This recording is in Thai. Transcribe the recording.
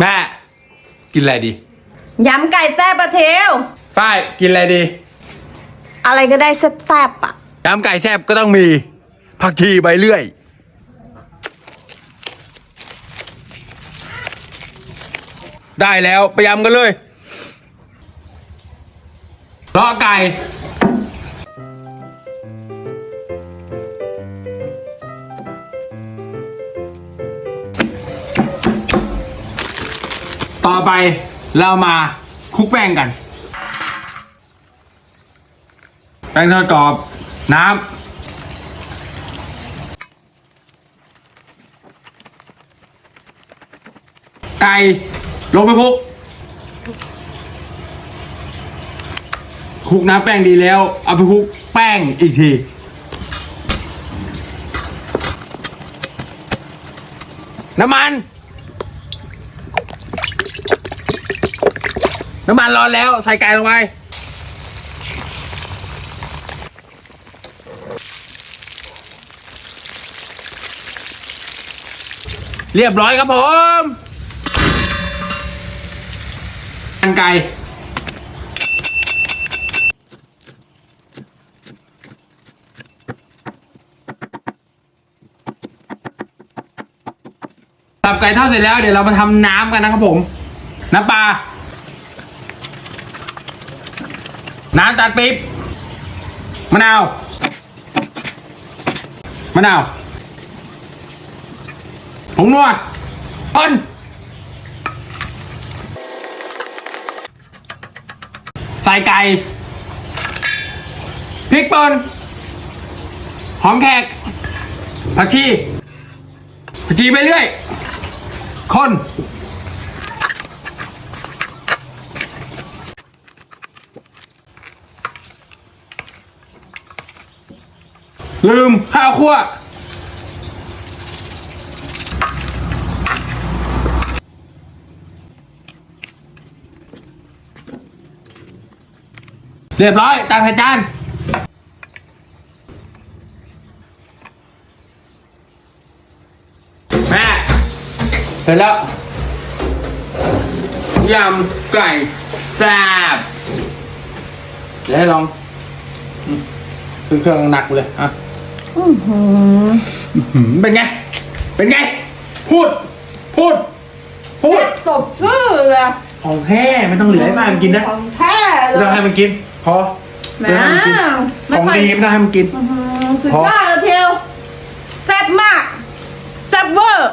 แม่ กินอะไรดียำไก่แซ่บปะเทวฝ้ายกินอะไรดีอะไรก็ได้แซ่บๆอะ ยำไก่แซ่บก็ต้องมี ผักชีใบเลื่อย ได้แล้วไปยำกันเลยเลาะไก่ ต่อไปเรามาคลุกแป้งกัน แป้งทอดกรอบ น้ำ ไก่ ลงไปคลุกคลุกน้ำแป้งดีแล้ว เอาไปคลุกแป้งอีกที น้ำมัน น้ำมันร้อนแล้วใส่ไก่ลงไปเรียบร้อยครับผมอันไก่ตับไก่ทอดเสร็จแล้วเดี๋ยวเรามาทำน้ำกันนะครับผม น้ำปลา น้ำตัดปิ๊บมะนาวมะนาวผงนัวปนใส่ไก่พริกป่นหอมแขกผักชีผักชีไปเรื่อย คน ลืมข้าวคั่วเรียบร้อยตักใส่จานแม่เสร็จแล้วยำไก่แซ่บเดี๋ยวให้ลองขึ้นเครื่องหนักเลยอะ เป็นไง เป็นไง พูด พูด พูด ตบชื่อเลยของแท้ไม่ต้องเหลือให้มันกินนะ ของแท้เล้อให้มันกิน พอไม่ให้มันกินของดีไม่ต้ให้มันกินพอหืสุดยอดเลยเทียวแซ่บมากแซ่บเวอร์